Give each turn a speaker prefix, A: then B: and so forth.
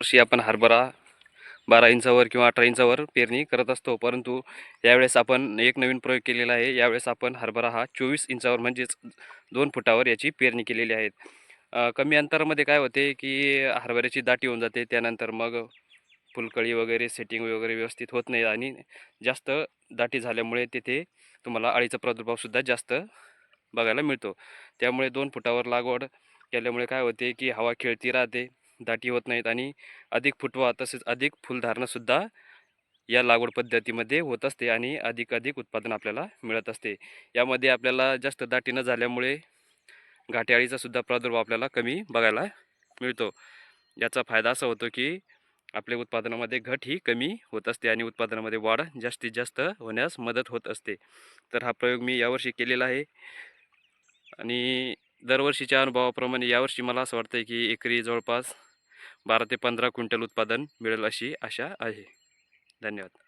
A: वर्षी आपण हरभरा बारा इंचावर किंवा अठरा इंचावर पेरणी करत असतो. परंतु यावेळेस आपण एक नवीन प्रयोग केलेला आहे. यावेळेस आपण हरभरा हा चोवीस इंचावर म्हणजेच दोन फुटावर याची पेरणी केलेली आहे. कमी अंतरामध्ये काय होते की हरभऱ्याची दाटी होऊन जाते. त्यानंतर मग फुलकळी वगैरे सेटिंग वगैरे व्यवस्थित होत नाही आणि जास्त दाटी झाल्यामुळे तिथे तुम्हाला अळीचा प्रादुर्भावसुद्धा जास्त बघायला मिळतो. त्यामुळे दोन फुटावर लागवड केल्यामुळे काय होते की हवा खेळती राहते. दाटी होत नाहीत आणि अधिक फुटवा तसेच अधिक फुलधारणंसुद्धा या लागवड पद्धतीमध्ये होत असते आणि अधिक अधिक उत्पादन आपल्याला मिळत असते. यामध्ये आपल्याला जास्त दाटी न झाल्यामुळे घाटेआळीचासुद्धा सुद्धा प्रादुर्भाव आपल्याला कमी बघायला मिळतो. याचा फायदा असा होतो की आपल्या उत्पादनामध्ये घट ही कमी होत असते आणि उत्पादनामध्ये वाढ जास्तीत जास्त होण्यास मदत होत असते. तर हा प्रयोग मी यावर्षी केलेला आहे आणि दरवर्षीच्या अनुभवाप्रमाणे यावर्षी मला असं वाटतं की एकरी जवळपास बारा ते पंधरा क्विंटल उत्पादन मिळेल अशी आशा आहे. धन्यवाद.